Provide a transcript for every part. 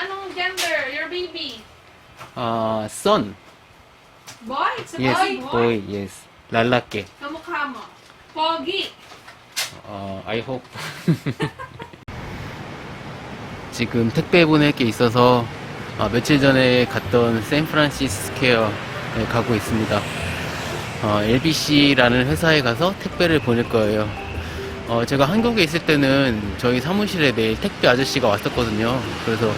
anong gender? Your baby? 아, son. Boy? It's a Yes, boy? boy, yes. 랄라께. Kamukha mo. Pogi. 어, I hope. 지금 택배 보낼 게 있어서 아, 며칠 전에 갔던 샌프란시스 스퀘어에 가고 있습니다. 어, LBC라는 회사에 가서 택배를 보낼 거예요. 어, 제가 한국에 있을 때는 저희 사무실에 매일 택배 아저씨가 왔었거든요. 그래서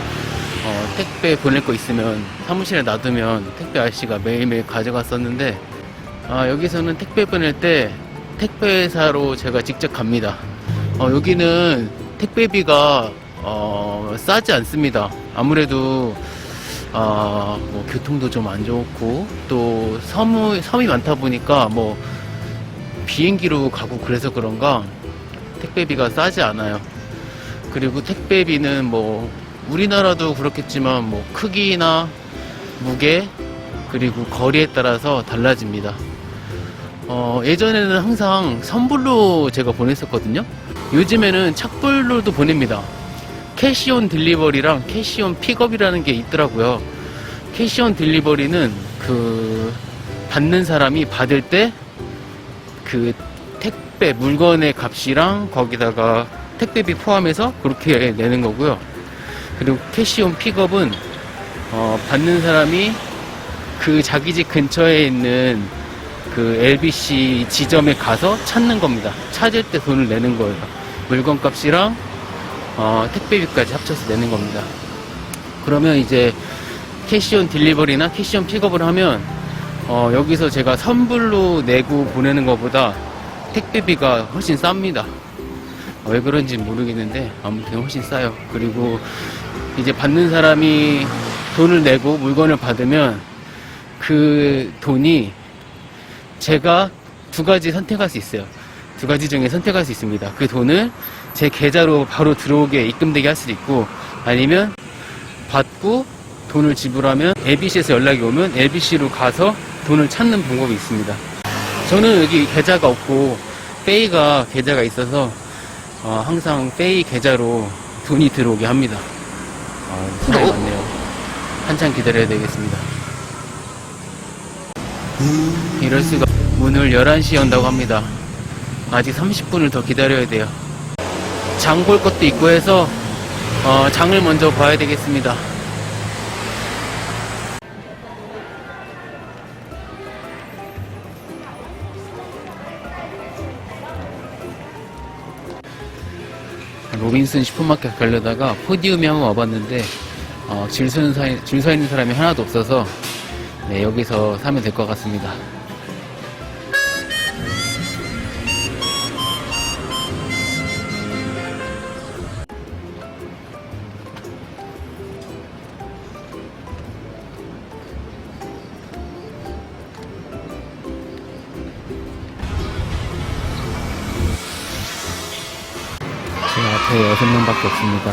어, 택배 보낼 거 있으면 사무실에 놔두면 택배 아저씨가 매일매일 가져갔었는데 아, 여기서는 택배 보낼 때 택배사로 제가 직접 갑니다. 어, 여기는 택배비가 어, 싸지 않습니다. 아무래도 아, 뭐 교통도 좀 안 좋고 또 섬이, 섬이 많다 보니까 뭐 비행기로 가고 그래서 그런가 택배비가 싸지 않아요. 그리고 택배비는 뭐 우리나라도 그렇겠지만 뭐 크기나 무게 그리고 거리에 따라서 달라집니다. 어, 예전에는 항상 선불로 제가 보냈었거든요. 요즘에는 착불로도 보냅니다. 캐시온 딜리버리랑 캐시온 픽업이라는 게 있더라고요. 캐시온 딜리버리는 그 받는 사람이 받을 때 그 택배 물건의 값이랑 거기다가 택배비 포함해서 그렇게 내는 거고요. 그리고 캐시온 픽업은 어, 받는 사람이 그 자기 집 근처에 있는 그 LBC 지점에 가서 찾는 겁니다. 찾을 때 돈을 내는 거예요. 물건 값이랑 어, 택배비까지 합쳐서 내는 겁니다. 그러면 이제 캐시온 딜리버리나 캐시온 픽업을 하면 어, 여기서 제가 선불로 내고 보내는 것보다 택배비가 훨씬 쌉니다. 어, 왜 그런지 모르겠는데 아무튼 훨씬 싸요. 그리고 이제 받는 사람이 돈을 내고 물건을 받으면 그 돈이 제가 두 가지 선택할 수 있어요. 두 가지 중에 선택할 수 있습니다. 그 돈을 제 계좌로 바로 들어오게 입금되게 할 수도 있고 아니면 받고 돈을 지불하면 LBC에서 연락이 오면 LBC로 가서 돈을 찾는 방법이 있습니다. 저는 여기 계좌가 없고 페이가 계좌가 있어서 어, 항상 페이 계좌로 돈이 들어오게 합니다. 어, 사람이 많네요. 한참 기다려야 되겠습니다. 이럴 수가 문을 11시에 연다고 합니다. 아직 30분을 더 기다려야 돼요. 장 볼 것도 있고 해서 어, 장을 먼저 봐야 되겠습니다. 로빈슨 슈퍼마켓 가려다가 포디움에 한번 와봤는데 어, 줄서 있는 사람이 하나도 없어서 네, 여기서 사면 될 것 같습니다. 앞에 여섯 명밖에 없습니다.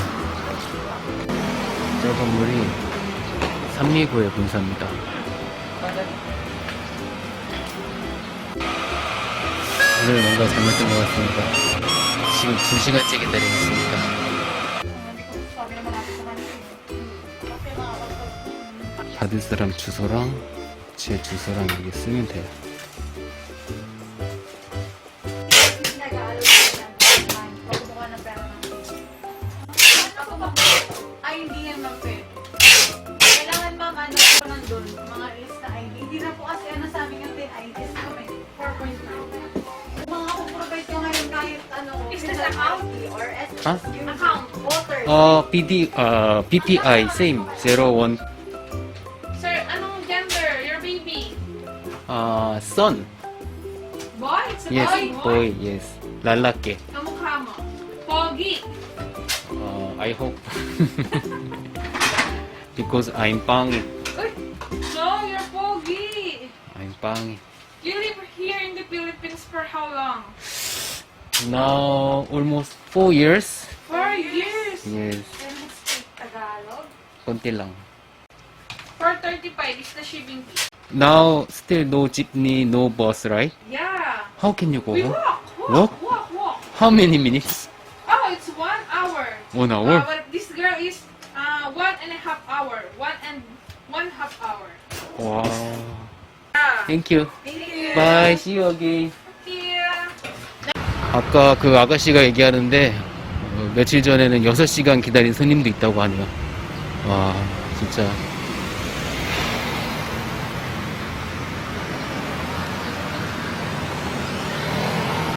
저 건물이 삼미구의 본사입니다. 오늘 뭔가 잘못된 것 같습니다. 지금 2시간째 기다리고 있습니다. 받을 사람 주소랑 제 주소랑 여기 쓰면 돼요. account? Huh? Account. Uh, PD, uh, PPI, same. 01. Sir, anong gender? Your baby? Uh, son. Boy? It's a Yes, boy. boy, yes. Lalaki. Kamukha mo. Pogi. Uh, I hope. Because I'm pangit. So you're pogi! I'm pangit. You live here in the Philippines for how long? Now, almost 4 years. Four years. Yes, Can you speak Tagalog? konti lang. 435 is the shipping fee. Now, still no jeepney, no bus, right? Yeah. How can you go We home? walk, walk, Walk? walk, walk. How many minutes? Oh, it's one hour. One Uh, hour? but this girl is Uh, one and a half hour. One and one half hour. 와. Ah. Thank you. Thank you. Bye. See you again. 아까 그 아가씨가 얘기하는데 어, 며칠 전에는 6시간 기다린 손님도 있다고 하네요. 와, 진짜